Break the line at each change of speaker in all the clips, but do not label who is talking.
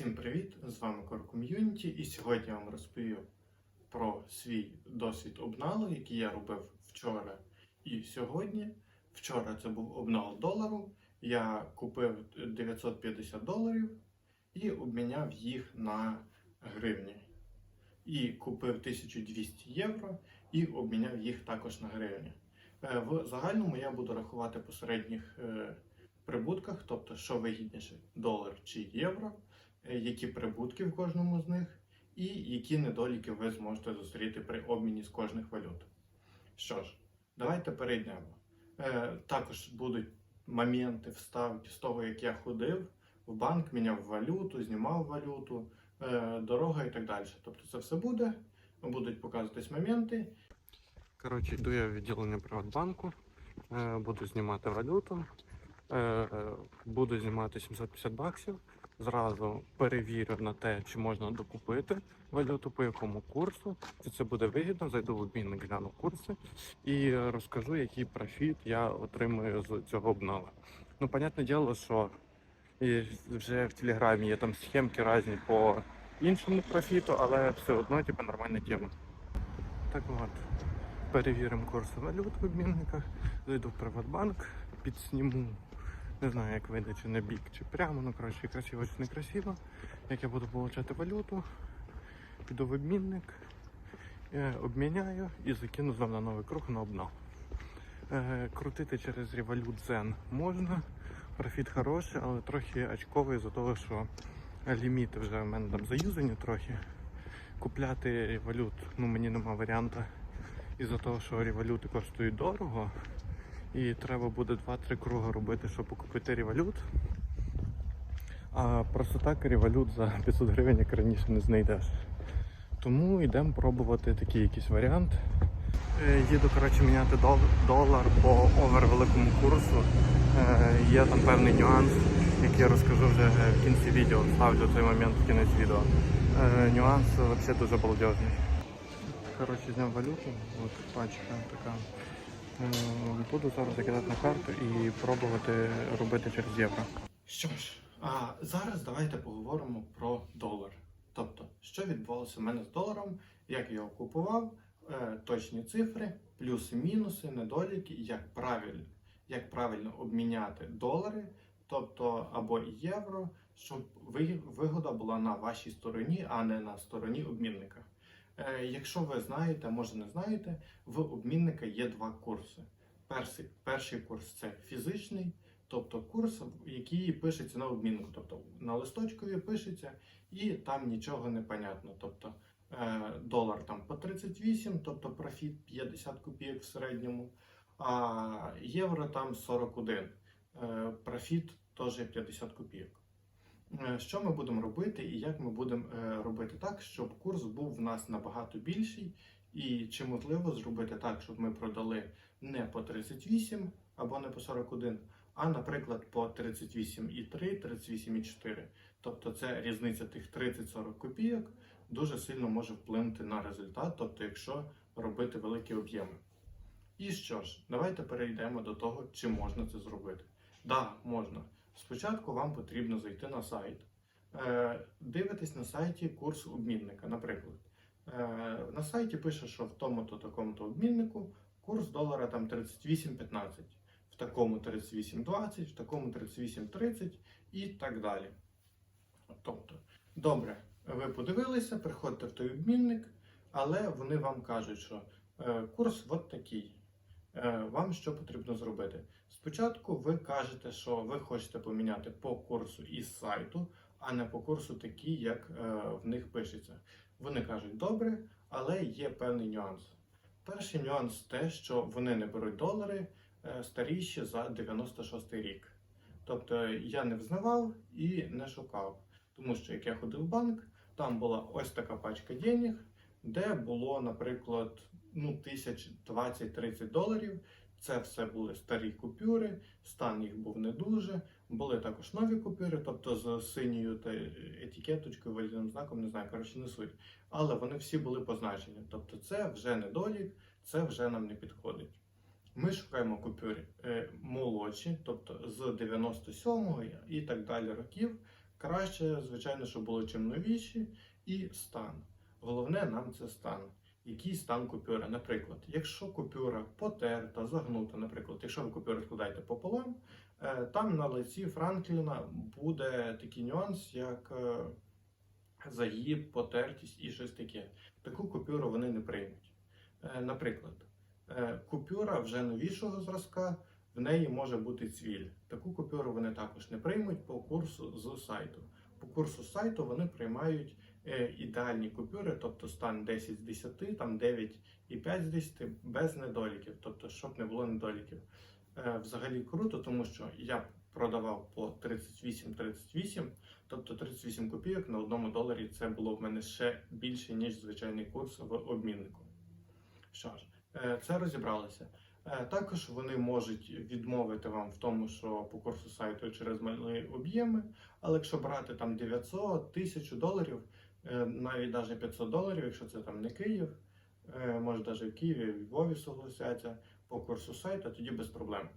Всім привіт! З вами Core Community і сьогодні я вам розповім про свій досвід обналу, який я робив вчора і сьогодні. Вчора це був обнал долару. Я купив 950 доларів і обміняв їх на гривні. І купив 1200 євро і обміняв їх також на гривні. Е, В загальному я буду рахувати по середніх е, прибутках, тобто що вигідніше долар чи євро які прибутки в кожному з них, і які недоліки ви зможете зустріти при обміні з кожних валют. Що ж, давайте перейдемо. Е, також будуть моменти вставки з того, як я ходив в банк, міняв валюту, знімав валюту, е, дорога і так далі. Тобто це все буде, будуть показуватись моменти.
Коротше, йду я в відділення Приватбанку, е, буду знімати валюту, е, е, буду знімати 750 баксів. Зразу перевірю на те, чи можна докупити валюту, по якому курсу. Чи це буде вигідно, зайду в обмінник, гляну курси і е, розкажу, який профіт я отримую з цього обнала. Ну, понятне діло, що вже в Телеграмі є там схемки різні по іншому профіту, але все одно типу, нормальна тема. Так от. Перевіримо курси валют в обмінниках, зайду в Приватбанк, підсніму. Не знаю, як вийде, чи на бік, чи прямо, ну коротше, красиво чи не красиво. Як я буду отримати валюту, піду в обмінник, е, обміняю і закину знову на новий круг на обнал. Е, Крутити через Revolut Zen можна. Профіт хороший, але трохи очковий за того, що ліміти вже в мене там заюзані трохи. Купляти валют, ну мені нема варіанту із-за того, що революти коштують дорого, і треба буде 2-3 круги робити, щоб купити револют. А просто так револют за 500 гривень, як раніше, не знайдеш. Тому йдемо пробувати такий якийсь варіант. Е, Їду коротше, міняти дол- долар по овер великому курсу. Е, Є там певний нюанс, який я розкажу вже в кінці відео. Ставлю цей момент в кінець відео. Е, Нюанс взагалі дуже балдежний. Коротше, зняв валюту, от пачка така. Буду зараз закидати на карту і пробувати робити через євро.
Що ж, а зараз давайте поговоримо про долар. Тобто, що відбувалося в мене з доларом, як я його купував, е, точні цифри, плюси, мінуси, недоліки, як правильно, як правильно обміняти долари, тобто або євро, щоб ви- вигода була на вашій стороні, а не на стороні обмінника. Е, Якщо ви знаєте, може не знаєте, в обмінника є два курси. Перший, перший курс це фізичний, тобто курс, який пишеться на обмінку, тобто на листочкові пишеться, і там нічого не понятно. Тобто е, долар там по 38, тобто профіт 50 копійок в середньому, а євро там 41, е, профіт теж 50 копійок. Е, Що ми будемо робити і як ми будемо е, робити так, щоб курс був в нас набагато більший, і чи можливо зробити так, щоб ми продали не по 38 або не по 41, а, наприклад, по 38,3, 38,4. Тобто це різниця тих 30-40 копійок дуже сильно може вплинути на результат, тобто якщо робити великі об'єми. І що ж, давайте перейдемо до того, чи можна це зробити. Да, можна. Спочатку вам потрібно зайти на сайт, е, дивитись на сайті курс обмінника, наприклад. Е, на сайті пише, що в тому-то такому-то обміннику курс долара там 38,15, в такому 38,20, в такому 38,30 і так далі. Тобто, добре, ви подивилися, приходите в той обмінник, але вони вам кажуть, що е, курс от такий. Е, вам що потрібно зробити? Спочатку ви кажете, що ви хочете поміняти по курсу із сайту, а не по курсу такий, як е, в них пишеться. Вони кажуть, добре, але є певний нюанс. Перший нюанс те, що вони не беруть долари е, старіші за 96 рік. Тобто я не взнавав і не шукав. Тому що як я ходив в банк, там була ось така пачка денег, де було, наприклад, ну, тисяч 20-30 доларів. Це все були старі купюри, стан їх був не дуже. Були також нові купюри, тобто з синьою та етикеточкою, валідним знаком, не знаю, коротше, не суть. Але вони всі були позначені. Тобто, це вже недолік, це вже нам не підходить. Ми шукаємо купюри е, молодші, тобто з 97-го і так далі років, Краще, звичайно, щоб було чим новіші і стан. Головне нам це стан. Який стан купюри? Наприклад, якщо купюра потерта, загнута, наприклад, якщо ви купюру складаєте пополам, е, там на лиці Франкліна буде такий нюанс, як е, загиб, потертість і щось таке. Таку купюру вони не приймуть. Е, Наприклад, купюра вже новішого зразка, в неї може бути цвіль. Таку купюру вони також не приймуть по курсу з сайту. По курсу сайту вони приймають ідеальні купюри, тобто стан 10 з 10, там 9,5 з 10, без недоліків, тобто щоб не було недоліків. Е, Взагалі круто, тому що я продавав по 38-38, тобто 38 копійок на одному доларі це було в мене ще більше, ніж звичайний курс в обміннику. Що ж, е, це розібралося. Е, Також вони можуть відмовити вам в тому, що по курсу сайту через малі об'єми, але якщо брати там 900, 1000 доларів, е, навіть навіть 500 доларів, якщо це там не Київ, е, може навіть в Києві, в Львові согласяться по курсу сайту, тоді без проблем.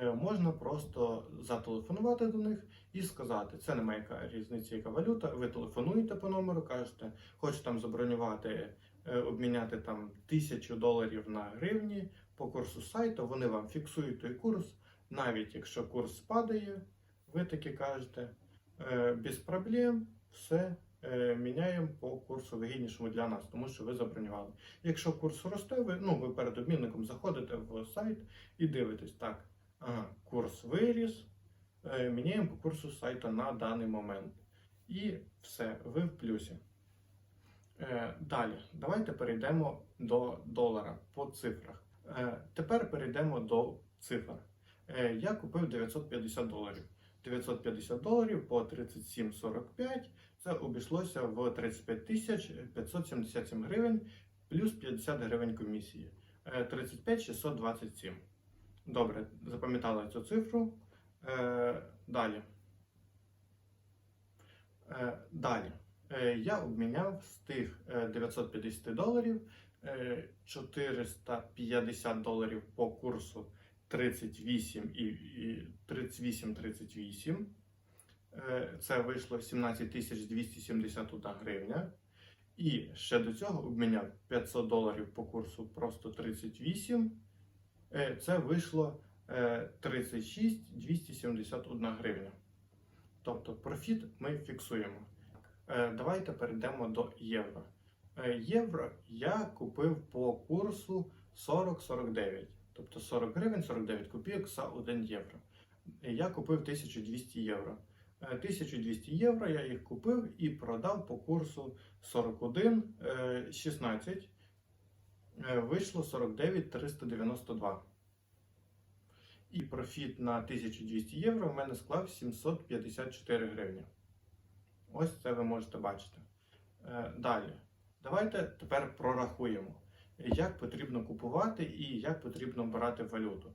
Е, Можна просто зателефонувати до них і сказати, це немає яка різниця, яка валюта. Ви телефонуєте по номеру, кажете, хочу там забронювати, е, обміняти там тисячу доларів на гривні по курсу сайту. Вони вам фіксують той курс, навіть якщо курс спадає, ви таки кажете, е, без проблем, все. Е, Міняємо по курсу вигіднішому для нас, тому що ви забронювали. Якщо курс росте, ви ну ви перед обмінником заходите в сайт і дивитесь так. Ага, курс виріс, е, міняємо по курсу сайту на даний момент. І все, ви в плюсі. Е, Далі, давайте перейдемо до долара по цифрах. Тепер перейдемо до цифр. Я купив 950 доларів. 950 доларів по 37,45. Це обійшлося в 35 тисяч 577 гривень плюс 50 гривень комісії. Е, 35 627. Добре, запам'ятали цю цифру. Е, далі. Е, далі. Е, я обміняв з тих е, 950 доларів е, 450 доларів по курсу 38 і, і 38-38. Е, це вийшло 17 271 гривня. І ще до цього обміняв 500 доларів по курсу просто 38. Е, Це вийшло е, 36 271 гривня. Тобто профіт ми фіксуємо. Е, Давайте перейдемо до євро. Е, Євро я купив по курсу 40-49, тобто 40 гривень 49 копійок за 1 євро. Е, Я купив 1200 євро. Е, 1200 євро я їх купив і продав по курсу 41 е, 16. Е, Вийшло 49 392. І профіт на 1200 євро в мене склав 754 гривні. Ось це ви можете бачити. Е, Далі. Давайте тепер прорахуємо, як потрібно купувати і як потрібно брати валюту.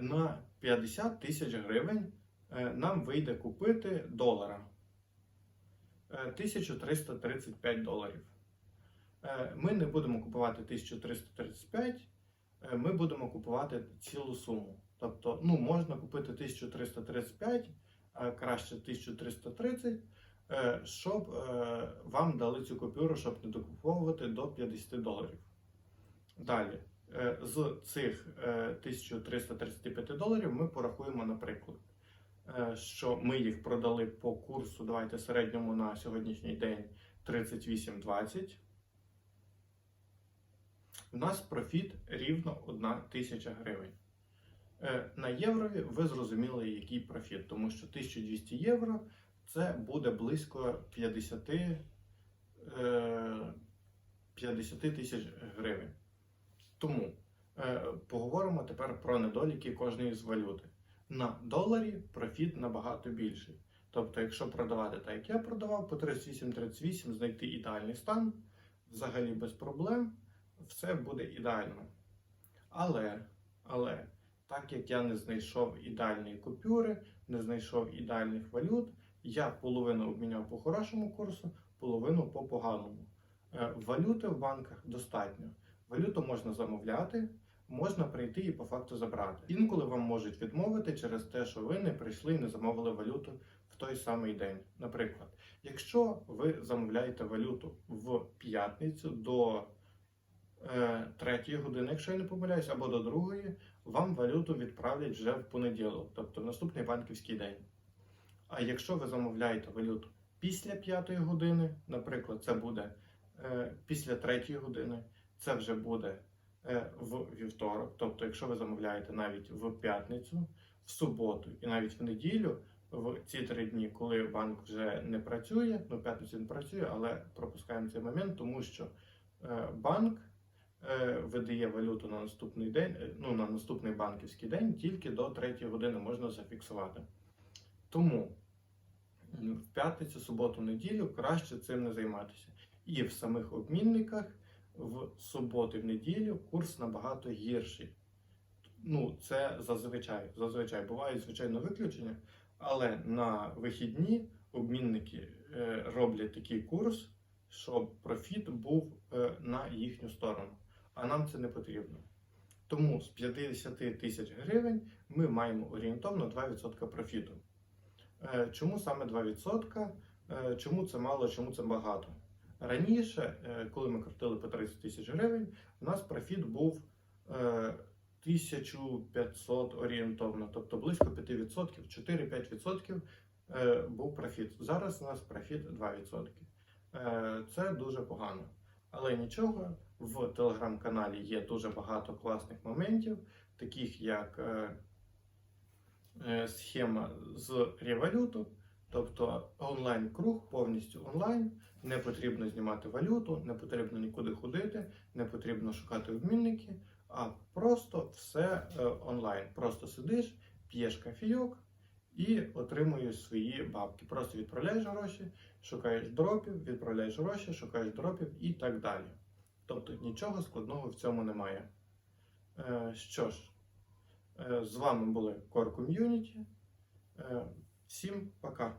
На 50 тисяч гривень е, нам вийде купити долара. Е, 1335 доларів. Е, Ми не будемо купувати 1335, е, ми будемо купувати цілу суму. Тобто, ну, можна купити 1335, а краще 1330, е, щоб е, вам дали цю купюру, щоб не докуповувати до 50 доларів. Далі, е, з цих е, 1335 доларів ми порахуємо, наприклад, е, що ми їх продали по курсу, давайте середньому на сьогоднішній день 38,20. У нас профіт рівно 1 тисяча гривень. Е, На єврові ви зрозуміли, який профіт, тому що 1200 євро це буде близько 50, е, 50 тисяч гривень. Тому е, поговоримо тепер про недоліки кожної з валюти. На доларі профіт набагато більший. Тобто, якщо продавати так, як я продавав, по 38-38 знайти ідеальний стан, взагалі без проблем, все буде ідеально. Але, але, так як я не знайшов ідеальної купюри, не знайшов ідеальних валют, я половину обміняв по хорошому курсу, половину по поганому. Е, Валюти в банках достатньо. Валюту можна замовляти, можна прийти і по факту забрати. Інколи вам можуть відмовити через те, що ви не прийшли і не замовили валюту в той самий день. Наприклад, якщо ви замовляєте валюту в п'ятницю до е, третьої години, якщо я не помиляюсь, або до другої, вам валюту відправлять вже в понеділок, тобто в наступний банківський день. А якщо ви замовляєте валюту після п'ятої години, наприклад, це буде е, після третьої години, це вже буде е, в вівторок. Тобто, якщо ви замовляєте навіть в п'ятницю, в суботу і навіть в неділю, в ці три дні, коли банк вже не працює, ну п'ятницю він працює, але пропускаємо цей момент, тому що е, банк е, видає валюту на наступний день, ну на наступний банківський день, тільки до третьої години можна зафіксувати. Тому в п'ятницю, суботу, неділю краще цим не займатися. І в самих обмінниках в суботу і в неділю курс набагато гірший. Ну, це зазвичай. Зазвичай бувають, звичайно, виключення, але на вихідні обмінники е, роблять такий курс, щоб профіт був е, на їхню сторону. А нам це не потрібно. Тому з 50 тисяч гривень ми маємо орієнтовно 2% профіту. Е, Чому саме 2%? Е, Чому це мало, чому це багато? Раніше, е, коли ми крутили по 30 тисяч гривень, у нас профіт був е, 1500 орієнтовно, тобто близько 5%, 4-5% е, був профіт. Зараз у нас профіт 2%. Е, Це дуже погано. Але нічого, в телеграм-каналі є дуже багато класних моментів, таких як е, е, схема з ревалюту, тобто онлайн-круг, повністю онлайн. Не потрібно знімати валюту, не потрібно нікуди ходити, не потрібно шукати обмінники, а просто все е, онлайн. Просто сидиш, п'єш кофійок і отримуєш свої бабки. Просто відправляєш гроші, шукаєш дропів, відправляєш гроші, шукаєш дропів і так далі. Тобто нічого складного в цьому немає. Е, Що ж, е, з вами були Core Community. Всім пока!